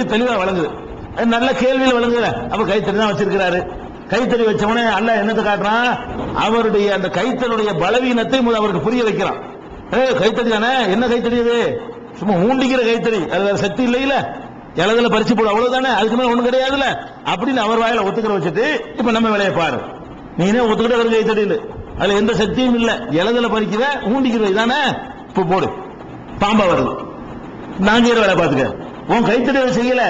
தெளிவா வழங்குது. அது நல்ல கேள்வியில் வழங்குது அப்ப கைத்தறி தான் வச்சிருக்கிறாரு. கைத்தறி வச்சவனே அல்ல என்னத்தை காட்டுறான்? அவருடைய அந்த கைத்தறியுடைய பலவீனத்தை அவருக்கு புரிய வைக்கிறான். ஏ கைத்தறி தானே? என்ன கைத்தறி அது சும்மா ஊண்டிக்கிற கைத்தறி. அது வேற சக்தி இல்லையில. இலதுல பறிச்சு போடு அவ்வளவுதானே அதுக்கு மேல ஒண்ணு கிடையாதுல. அப்படின்னு அவர் வாயில ஒத்துக்கிற வச்சுட்டு இப்ப நம்ம வேலையை பாரு. நீனே ஒத்துக்கிட்ட வரும் கைத்தறி இல்லை அதுல எந்த சக்தியும் இல்ல. இலதுல பறிக்கிற ஊண்டிக்கிற இதானே? இப்ப போடு. பாம்பா வருது. நான் வேலை பாத்துக்க உன் கைத்தறி அதை செய்யல.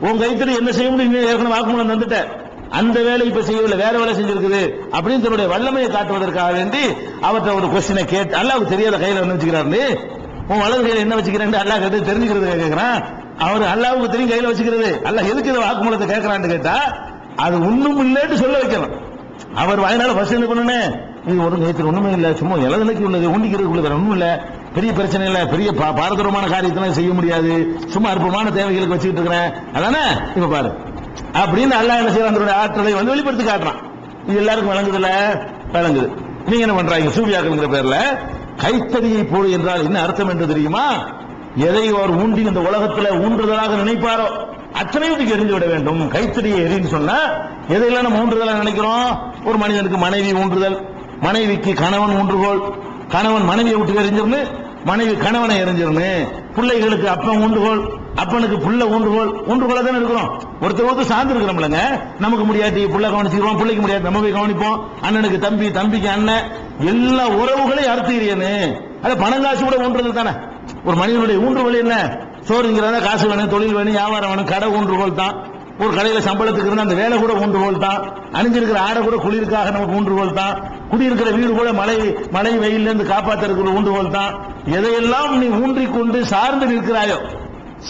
உன் கைத்தறி என்ன செய்ய முடியும்? ஏற்கனவே வாக்குமூலம் தந்துட்ட அந்த வேலை இப்ப செய்யவில்லை. வேற வேலை செஞ்சிருக்குது. அப்படின்னு தன்னுடைய வல்லமையை காட்டுவதற்காக வேண்டி அவற்றை ஒரு கொஸ்டினை கேட்டு அல்லாவுக்கு தெரியாத கையில என்ன வச்சுக்கிறாரு உன் வலது கையில என்ன வச்சுக்கிறேன் அல்லாஹ் கேட்டு தெரிஞ்சுக்கிறது கேட்கிறான் அவர் அல்லாவுக்கு தெரியும் கையில வச்சுக்கிறது. அல்ல எதுக்கு இதை வாக்குமூலத்தை கேட்கிறான்னு கேட்டா அது ஒண்ணும் இல்லைன்னு சொல்ல வைக்கணும். அவர் வாயினால ஃபர்ஸ்ட் என்ன பண்ணனே? இது ஒரு நேற்று ஒண்ணுமே இல்ல. சும்மா இலதலைக்கு உள்ளது ஒண்டிக்கிறதுக்குள்ள உள்ளது ஒண்ணும் இல்லை. பெரிய பிரச்சனை இல்ல. பெரிய பா- பாரதூரமான காரியத்தெல்லாம் செய்ய முடியாது. சும்மா அற்பமான தேவைகளுக்கு வச்சுக்கிட்டு இருக்கிறேன். அதானே? இப்ப பாரு. அப்படின்னு அல்லா என்ன செய்யறான்? அதனுடைய ஆற்றலை வந்து வெளிப்படுத்தி காட்டுறான். இது எல்லாருக்கும் வழங்குதுல வழங்குது நீங்க என்ன பண்றாங்க? சூவியாக்குங்கிற பேர்ல கைத்தறியை போடு என்றால் என்ன அர்த்தம் என்று தெரியுமா? எதை அவர் ஊண்டி இந்த உலகத்துல ஊன்றுதலாக நினைப்பாரோ? அத்தனையும் தூக்கி எரிந்து விட வேண்டும். கைத்தறியை எரின்னு சொன்னா எதையெல்லாம் நம்ம ஊன்றுதலாக நினைக்கிறோம்? ஒரு மனிதனுக்கு மனைவி ஊன்றுதல் மனைவிக்கு கணவன் ஊன்றுகோல் கணவன் மனைவியை விட்டு எரிஞ்சிருந்து மனைவி கணவனை எரிஞ்சிருந்து பிள்ளைகளுக்கு அப்பன் ஊன்றுகோல் அப்பனுக்கு புள்ள ஊன்றுகோல் ஊண்டுகோல தானே இருக்கிறோம். ஒருத்தர் ஒருத்தர் சார்ந்து இருக்கிறோம்லங்க நமக்கு முடியாட்டி புள்ள கவனிச்சுக்கிறோம் பிள்ளைக்கு முடியாது நம்ம போய் கவனிப்போம். அண்ணனுக்கு தம்பி தம்பிக்கு அண்ணன் எல்லா உறவுகளையும் அறுத்துக்கிறீன்னு அது பணம் காசு கூட ஊன்றது தானே. ஒரு மனிதனுடைய ஊன்றுகோல் என்ன? சோறுங்கிறதா காசு வேணும் தொழில் வேணும் வியாபாரம் வேணும் கடை ஊன்றுகோல் தான். ஒரு கடையில சம்பளத்துக்கு இருந்தா அந்த வேலை கூட ஊன்றுகோல் தான். அணிஞ்சிருக்கிற ஆடை கூட குளிருக்காக நமக்கு ஊன்றுகோல் தான். குடியிருக்கிற வீடு கூட மழை மழை வெயில்ல இருந்து காப்பாத்துறதுக்கு ஊன்றுகோல் தான். எதையெல்லாம் நீ ஊன்றிக்கொண்டு சார்ந்து நிற்கிறாயோ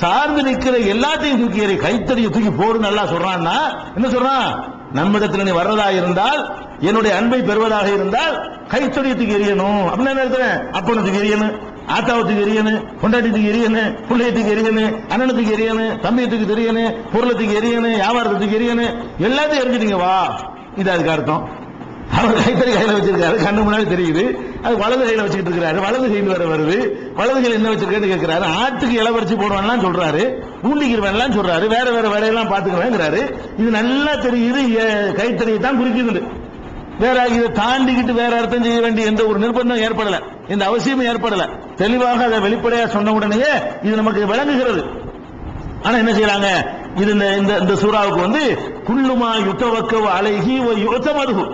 சார்ந்து நிற்கிற எல்லாத்தையும் தூக்கி எறி கைத்தறியை தூக்கி போடு நல்லா சொல்றான்னா என்ன சொல்றான்? நம்மிடத்தில் நீ வர்றதா இருந்தால் என்னுடைய அன்பை பெறுவதாக இருந்தால் கைத்தறியத்துக்கு எரியணும் அப்படின்னு என்ன இருக்கிறேன் அப்பனத்துக்கு எரியணும் ஆத்தாவத்துக்கு எரியனு கொண்டாட்டத்துக்கு எரியனு பிள்ளையத்துக்கு எரியனு அண்ணனத்துக்கு எரியனு தம்பியத்துக்கு தெரியனு பொருளத்துக்கு எரியனு வியாபாரத்துக்கு எரியனு எல்லாத்தையும் எரிஞ்சிட்டீங்க வா. இது அதுக்கு அர்த்தம். அவர் கைத்தறி கையில வச்சிருக்காரு கண்ணு முன்னாடி தெரியுது. அது வலது கையில வச்சுக்கிட்டு இருக்காரு வலது கையில் வேற வருது. வலது கையில் என்ன வச்சிருக்கேன்னு கேட்கிறாரு ஆட்டுக்கு இலை பறிச்சு போடுவான்லாம் சொல்றாரு. ஊண்டிக்கிறவன்லாம் சொல்றாரு. வேற வேற வேலையெல்லாம் பாத்துக்கிறேங்கிறாரு இது நல்லா தெரியுது கைத்தறியை தான் குறிக்குது வேற இதை தாண்டிக்கிட்டு வேற அர்த்தம் செய்ய வேண்டிய எந்த ஒரு நிர்பந்தம் ஏற்படல. இந்த அவசியமும் ஏற்படல. தெளிவாக அதை வெளிப்படையா சொன்ன உடனேயே இது நமக்கு விளங்குகிறது. ஆனா என்ன செய்யறாங்க? இது இந்த இந்த இந்த சூறாவுக்கு வந்து குள்ளுமா யுத்தவக்க அழகி யுத்தமருகு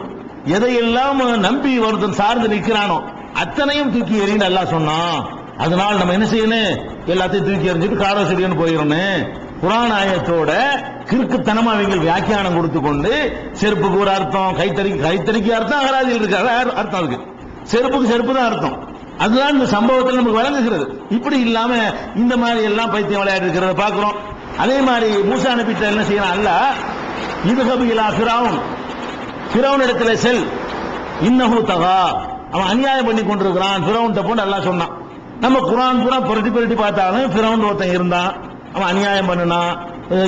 எதையெல்லாம் நம்பி ஒருத்தன் சார்ந்து நிற்கிறானோ அத்தனையும் தூக்கி எறின்னு நல்லா சொன்னான். அதனால் நம்ம என்ன செய்யணும்? எல்லாத்தையும் தூக்கி எறிஞ்சிட்டு காரோ செடியன்னு போயிடணும். குரான் ஆயத்தோட கிறுக்குத்தனமா அவங்க வியாக்கியானம் கொடுத்து கொண்டு செருப்புக்கு ஒரு அர்த்தம் கைத்தறிக்கு கைத்தறிக்கு அர்த்தம் அகராதியில் இருக்கு அர்த்தம் இருக்கு செருப்புக்கு செருப்பு தான் அர்த்தம். அதுதான் இந்த சம்பவத்தில் நமக்கு வழங்குகிறது இப்படி இல்லாம இந்த மாதிரி எல்லாம் பைத்தியம் விளையாடி இருக்கிறத பாக்குறோம் அதே மாதிரி மூசா நபிட்ட என்ன செய்யலாம் அல்ல இது கபிலா சிராவன் பிறவன் இடத்துல செல். இன்னஹு தகா. அவன் அநியாயம் பண்ணி கொண்டிருக்கிறான். பிறவன்ட்ட போட்டு எல்லாம் சொன்னான். நம்ம குரான் பூரா புரட்டி புரட்டி பார்த்தாலும் பிறவன் ஒருத்தன் இருந்தான். அவன் அநியாயம் பண்ணினான்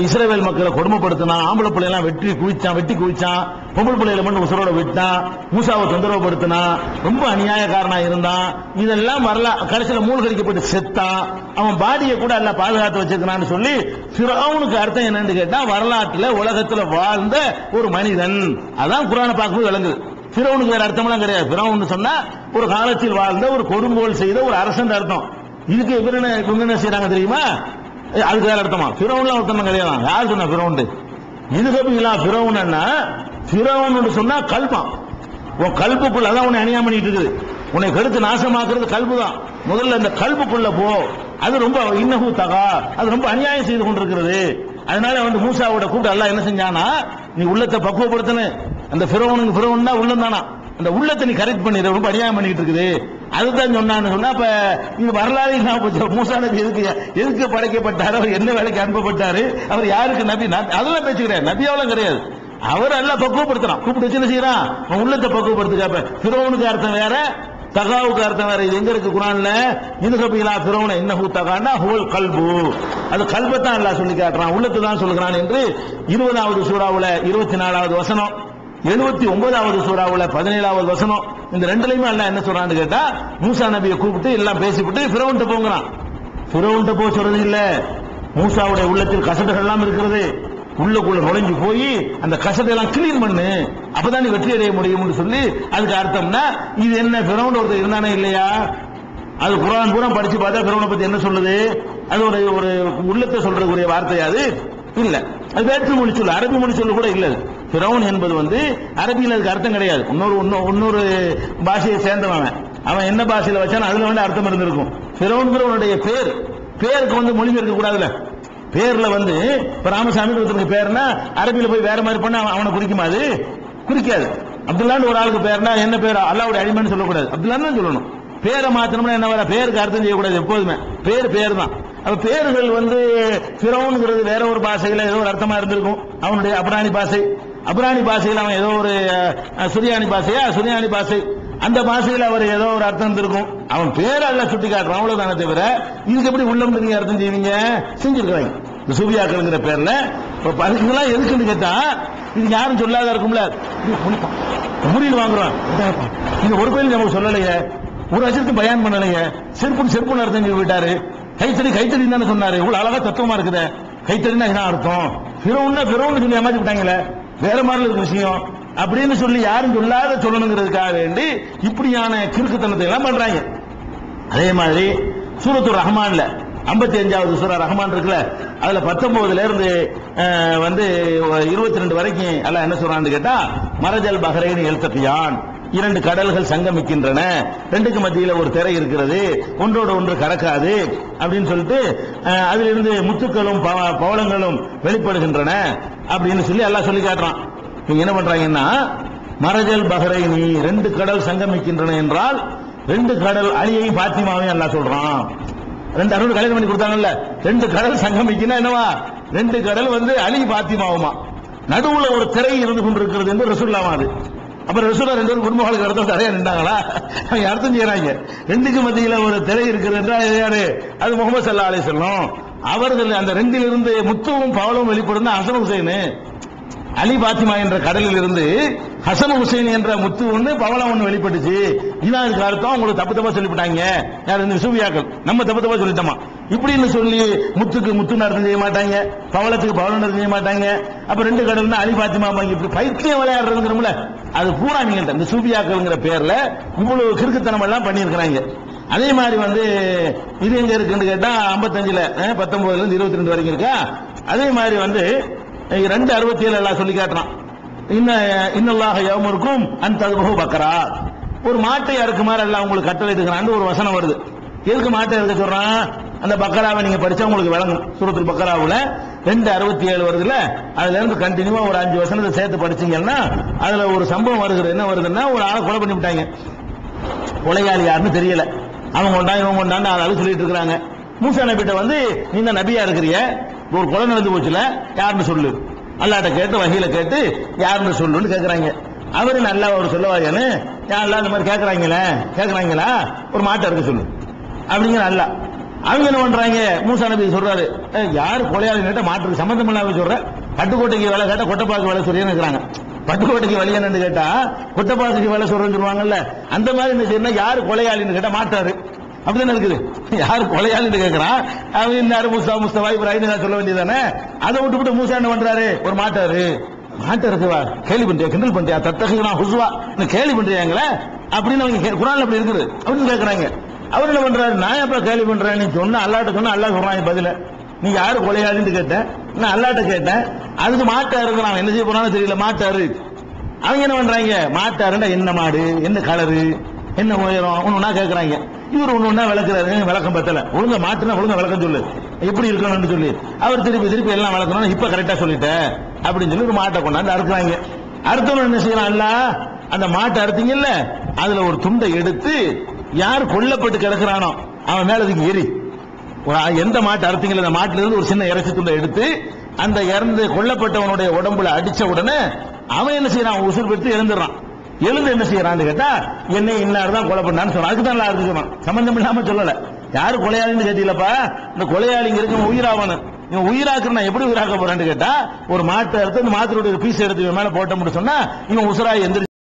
இஸ்ரேவேல் மக்களை கொடுமைப்படுத்தினான் ஆம்பளை பிள்ளையெல்லாம் வெட்டி குவிச்சான் வெட்டி குவிச்சான் பொம்பளை பிள்ளைகளை மட்டும் உசுரோட விட்டான் மூசாவை தொந்தரவுப்படுத்தினான் ரொம்ப அநியாயக்காரனா இருந்தான் இதெல்லாம் வரல. கடைசியில் மூழ்கடிக்கப்பட்டு செத்தான் அவன் பாடியை கூட எல்லாம் பாதுகாத்து வச்சிருக்கிறான்னு சொல்லி சிறவனுக்கு அர்த்தம் என்னன்னு கேட்டா வரலாற்றுல உலகத்துல வாழ்ந்த ஒரு மனிதன். அதான் குரானை பார்க்கும்போது விளங்குது. ஃபிரௌனுக்கு வேற அர்த்தம்லாம் கிடையாது. ஃபிரௌன் சொன்னா ஒரு காலத்தில் வாழ்ந்த ஒரு கொடுங்கோல் செய்த ஒரு அரசன் அர்த்தம். இதுக்கு இவர் என்ன இவங்க என்ன செய்யறாங்க தெரியுமா? அதுக்கு வேற அர்த்தமா? ஃபிரௌன்லாம் ஒருத்தன் கிடையாது யார் சொன்னா ஃபிரௌன் இதுக்கு இல்லா ஃபிரௌன்னா ஃபிரௌன் சொன்னா கல்பம். உன் கல்புக்குள்ள தான் உன்னை அநியாயம் பண்ணிட்டு இருக்குது. உன்னை கெடுத்து நாசமாக்குறது கல்பு தான் முதல்ல இந்த கல்புக்குள்ள போ. அது ரொம்ப இன்னகு தகா. அது ரொம்ப அநியாயம் செய்து கொண்டிருக்கிறது. அதனால வந்து மூசாவோட கூப்பிட்டு எல்லாம் என்ன செஞ்சானா நீ உள்ளத்தை பக்குவப்படுத்தனு அந்த ஃபிரௌனுக்கு ஃபிரௌன் தான் உள்ளம் தானா? அந்த உள்ளத்தை நீ கரெக்ட் பண்ணிடு ரொம்ப அநியாயம் பண்ணிட்டு இருக்குது. அதுதான் சொன்னான்னு சொன்னா அப்ப இங்க வரலாறு இல்லாம போச்சு மூசா நபி எதுக்கு எதுக்கு படைக்கப்பட்டாரு? அவர் என்ன வேலைக்கு அனுப்பப்பட்டாரு? அவர் யாருக்கு நபி? நபி- அதெல்லாம் பேச்சு நபி நபியாவெல்லாம் கிடையாது. அவர் எல்லாம் பக்குவப்படுத்துறான் கூப்பிட்டு வச்சு என்ன செய்யறான்? அவன் உள்ளத்தை பக்குவப்படுத்துக்க பிறவனுக்கு அர்த்தம் வேற தகாவுக்கு அர்த்தம் வேற. இது எங்க இருக்கு குரான்ல? இது கபிலா பிறவன இன்னஹு தகாண்டா ஹுவல் கல்பு. அது கல்பத்தான் எல்லாம் சொல்லி காட்டுறான். உள்ளத்தை தான் சொல்லுகிறான் என்று இருபதாவது சூறாவுல இருபத்தி நாலாவது வசனம். எழுபத்தி ஒன்பதாவது சூறாவுல பதினேழாவது வசனம். இந்த ரெண்டுலயுமே அல்ல என்ன சொல்றான்னு கேட்டா மூசா நபியை கூப்பிட்டு எல்லாம் பேசிவிட்டு பிறவன்ட்ட போங்கிறான். பிறவன்ட்ட போக சொல்றது இல்ல. மூசாவுடைய உள்ளத்தில் கசடுகள் எல்லாம் இருக்கிறது. உள்ளுக்குள்ள நுழைஞ்சு போய் அந்த கசடை எல்லாம் கிளீன் பண்ணு. அப்பதான் நீ வெற்றி அடைய முடியும்னு சொல்லி அதுக்கு அர்த்தம்னா இது என்ன பிறவன் ஒருத்தர் இருந்தானே இல்லையா? அது குரான் பூரா படிச்சு பார்த்தா பிறவனை பத்தி என்ன சொல்லுது? அது ஒரு ஒரு உள்ளத்தை சொல்றதுக்குரிய வார்த்தையாது இல்ல. அது வேற்று மொழி சொல்லு அரபி மொழி சொல்லு கூட இல்ல பிரவுன் என்பது வந்து அரபியில் அதுக்கு அர்த்தம் கிடையாது. இன்னொரு இன்னொரு- இன்னொரு பாஷையை சேர்ந்தவன் அவன். என்ன பாஷையில வச்சாலும் அதுல வந்து அர்த்தம் இருந்திருக்கும். பிறவன்கிறவனுடைய பேர் பேருக்கு வந்து மொழிபெயர்க்க கூடாதுல பேர்ல வந்து இப்ப ராமசாமி ஒருத்தருக்கு பேர்னா அரபியில போய் வேற மாதிரி பண்ண அவனை குறிக்குமா அது? குறிக்காது. அப்துல்லான்னு ஒரு ஆளுக்கு பேர்னா என்ன பேர்? அல்லாவுடைய அடிமைன்னு சொல்லக்கூடாது. அப்துல்லான்னு சொல்லணும். பேரை மாத்தணும்னா என்ன வர? பேருக்கு அர்த்தம் செய்யக்கூடாது எப்போதுமே. பேர் பேர் தான். பேர்கள் வந்து பிறவுங்கிறது வேற ஒரு பாஷையில் ஏதோ ஒரு அர்த்தமா இருந்திருக்கும். அவனுடைய அபராணி பாஷை. அபராணி பாஷையில் அவன் ஏதோ ஒரு சுரியானி பாஷையா? சுரியானி பாஷை. அந்த பாஷையில் அவர் ஏதோ ஒரு அர்த்தம் இருந்திருக்கும். அவன் பேர் அல்ல சுட்டி காட்டுறான் அவ்வளவுதானே தவிர இதுக்கு எப்படி உள்ளம் நீங்க அர்த்தம் செய்வீங்க? செஞ்சிருக்கிறாங்க இந்த சூபியாக்கள்ங்கிற பேர்ல. இப்ப ப- இதெல்லாம் எதுக்குன்னு கேட்டா இது யாரும் சொல்லாத இருக்கும்ல? முடியில் வாங்குறோம் இந்தாப்பா. ஒரு கோயில் நமக்கு சொல்லலையே. ஒரு வருஷத்துக்கு பயன் பண்ணலையே. செருப்பு செருப்பு அர்த்தம் விட்டாரு கைத்தறி கைத்தறி தானே சொன்னாரு. இவ்வளவு அழகா தத்துவமா இருக்குது. கைத்தறினா என்ன அர்த்தம்? பிறவுன்னா பிறவுன்னு சொல்லி ஏமாத்தி விட்டாங்களே. வேற மாதிரி இருக்கு விஷயம். அப்படின்னு சொல்லி யாரும் சொல்லாத சொல்லணுங்கிறதுக்காக வேண்டி இப்படியான கிறுக்குத்தனத்தை எல்லாம் பண்றாங்க. அதே மாதிரி சூரத்து ரஹ்மான்ல 55 அஞ்சாவது சூரா ரஹ்மான் இருக்குல்ல அதுல பத்தொன்பதுல இருந்து வந்து இருபத்தி ரெண்டு வரைக்கும் எல்லாம் என்ன சொல்றான்னு கேட்டா மரஜல் பஹ்ரைன் எழுத்தப்பியான். இரண்டு கடல்கள் சங்கமிக்கின்றன. ரெண்டுக்கு மத்தியில ஒரு திரை இருக்கிறது. ஒன்றோடு ஒன்று கடக்காது அப்படின்னு சொல்லிட்டு அஹ், அதிலிருந்து முத்துக்களும் பவ- பவளங்களும் வெளிப்படுகின்றன அப்படின்னு சொல்லி எல்லாம் சொல்லி காட்டுறான். இவங்க என்ன பண்றாங்கன்னா மரஜல் பஹ்ரைனி ரெண்டு கடல் சங்கமிக்கின்றன என்றால் ரெண்டு கடல் அழியையும் பாத்திமாவையும் எல்லாம் சொல்றான். ரெண்டு அருள் கல்யாணம் பண்ணி கொடுத்தாங்கல்ல ரெண்டு கடல் சங்கமிக்குன்னா என்னவா? ரெண்டு கடல் வந்து அலி பாத்திமாவுமா. நடுவுல ஒரு திரை இருந்து கொண்டிருக்கிறது என்று ரசூல்லாமா அது அப்ப ரசூலா ரெண்டு பேரும் குடும்பங்களுக்கு அர்த்தம் தரையா நின்றாங்களா? அவங்க அர்த்தம் செய்யறாங்க ரெண்டுக்கு மத்தியில ஒரு திரை இருக்குது என்றால் அது யாரு? அது முகமது சல்லா அலி சொல்லும் அவர்கள் அந்த ரெண்டிலிருந்து முத்துவும் பவலும் வெளிப்படும் அசன் ஹுசைனு. அலி பாத்திமா என்ற கடலில் இருந்து ஹசன் ஹுசைன் என்ற முத்து ஒண்ணு பவளம் ஒண்ணு வெளிப்பட்டுச்சு. இதான் இதுக்கு அர்த்தம் உங்களுக்கு தப்பு தப்பா சொல்லிவிட்டாங்க. யார் இந்த சூவியாக்கள் நம்ம தப்பு தப்பா சொல்லிட்டோமா? இப்படின்னு சொல்லி முத்துக்கு முத்து நடத்தம் செய்ய மாட்டாங்க பவளத்துக்கு பவளம் நடத்தம் செய்ய மாட்டாங்க. அப்ப ரெண்டு கடல்னா அலி பாத்திமா வாங்கி இப்படி பைத்தியம் விளையாடுறதுங்கிறோம்ல அது பூரா நீங்க இந்த சூபியாக்கள்ங்கிற பேர்ல இவ்வளவு கிறுக்குத்தனம் எல்லாம் பண்ணியிருக்கிறாங்க. அதே மாதிரி வந்து இது எங்க இருக்குன்னு கேட்டா ஐம்பத்தஞ்சுல பத்தொன்பதுல இருந்து இருபத்தி ரெண்டு வரைக்கும் இருக்கா? அதே மாதிரி வந்து ரெண்டு அறுபத்தி ஏழு எல்லாம் சொல்லி காட்டுறான். இன்ன இன்னல்லாக யவமருக்கும் அந்த ததுபகு பக்கரா ஒரு மாட்டை அறுக்குமாறு எல்லாம் உங்களுக்கு கட்டளை எடுக்கிறான்னு ஒரு வசனம் வருது. எதுக்கு மாட்டை இருக்க சொல்றான்? அந்த பக்கராவை நீங்க படிச்சா உங்களுக்கு விளங்கும். சூரத்துல் பக்கராவுல ரெண்டு அறுபத்தி ஏழு வருதுல அதுல இருந்து கண்டினியூவா ஒரு அஞ்சு வசனத்தை சேர்த்து படிச்சீங்கன்னா அதுல ஒரு சம்பவம் வருகிறது என்ன வருதுன்னா ஒரு ஆளை கொலை பண்ணி விட்டாங்க. கொலையாளி யாருன்னு தெரியல. அவங்க கொண்டா இவங்க கொண்டான்னு ஆளாளு சொல்லிட்டு இருக்கிறாங்க. மூசா நபிட்ட வந்து நீ தான் நபியா இருக்கிறிய? ஒரு கொலை நடந்து போச்சுல யாருன்னு சொல்லு. அல்லாட்ட கேட்டு வகையில கேட்டு யாருன்னு சொல்லுன்னு கேட்கறாங்க அவரு நல்லா ஒரு சொல்லவாரியானு யாரெல்லாம் இந்த மாதிரி கேட்கறாங்களே கேட்கறாங்களா ஒரு மாட்டை இருக்க சொல்லு. அப்படிங்கிற அல்ல. அவங்க என்ன பண்றாங்க? மூசா நபி சொல்றாரு யார் யாரு கொலையாளி கேட்ட மாட்டுக்கு சம்பந்தம் இல்லாம சொல்ற? பட்டுக்கோட்டைக்கு வேலை கேட்டா கொட்டப்பாக்கு வேலை சொல்றேன்னு இருக்கிறாங்க பட்டுக்கோட்டைக்கு வழி என்னன்னு கேட்டா கொட்டைப்பாக்கு வேலை சொல்றேன்னு சொல்லுவாங்கல்ல. அந்த மாதிரி என்ன செய்யணும் யாரு கொலையாளின்னு கேட்டா மாட்டாரு அப்படிதானே இருக்குது? யார் கொலையாளின்னு கேட்கறான் அவன் இன்னாரு முஸ்தா முஸ்தபா இப்ராஹிம் சொல்ல வேண்டியதானே அதை விட்டுவிட்டு மூசா என்ன பண்றாரு? ஒரு மாட்டாரு. மாட்ட இருக்குவா கேள்வி பண்றியா? கிண்டல் பண்றியா? தத்தகுனா ஹுஸ்வா. இந்த கேள்வி பண்றியாங்களே அப்படின்னு அவங்க கே- அப்படி இருக்குது. அப்படின்னு கேட்கறாங்க அவர் என்ன பண்றாரு? நான் எப்ப கேள்வி பண்றேன் நீ சொன்ன அல்லாட்ட சொன்ன அல்லா சொல்றான் பதில. நீ யாரு கொலையாளின்னு கேட்டேன். நான் அல்லாட்ட கேட்டேன். அதுக்கு மாட்டா இருக்கிறான் என்ன செய்ய போனாலும் தெரியல மாட்டாரு. அவங்க என்ன பண்றாங்க? மாட்டாருன்னா என்ன மாடு? என்ன கலரு? என்ன உயரம்? ஒன்றா கேட்குறாங்க இவர் ஒன்று ஒன்றா விளக்குறாரு. விளக்கம் பத்தலை? ஒழுங்கா மாற்றினா ஒழுங்க விளக்கம் சொல்லு. எப்படி இருக்கணும்னு சொல்லி. அவர் திருப்பி திருப்பி எல்லாம் விளக்கணும் இப்போ கரெக்டாக சொல்லிட்டேன் அப்படின்னு சொல்லி ஒரு மாட்டை கொண்டாந்து அறுக்குறாங்க. அறுத்தவன் என்ன செய்யலாம் அல்ல அந்த மாட்டை அறுத்தீங்கல்ல அதுல ஒரு துண்டை எடுத்து யார் கொல்லப்பட்டு கிடக்குறானோ அவன் மேல அதுக்கு எரி எந்த மாட்டை அறுத்தீங்களோ அந்த மாட்டுல இருந்து ஒரு சின்ன இறைச்சி துண்டை எடுத்து அந்த இறந்து கொல்லப்பட்டவனுடைய உடம்புல அடிச்ச உடனே அவன் என்ன செய்யறான்? அவன் உசுர் பெற்று எழுந்துடுறான். எழுந்து என்ன செய்யறான்னு கேட்டா என்னை இன்னார் தான் கொலை பண்ணான்னு சொன்னான் அதுக்கு தான் இருக்கு சொன்னான். சம்பந்தம் இல்லாம சொல்லல. யாரு கொலையாளின்னு கேட்டீங்களப்பா? இந்த கொலையாளிங்க இருக்க உயிராவணும் இவன் உயிராக்குற நான் எப்படி உயிராக்க போறேன்னு கேட்டா ஒரு மாட்டை எடுத்து அந்த மாத்திரோட பீஸ் எடுத்து இவன் மேல போட்டோம்னு சொன்னா இவன் உசுரா எந்திரி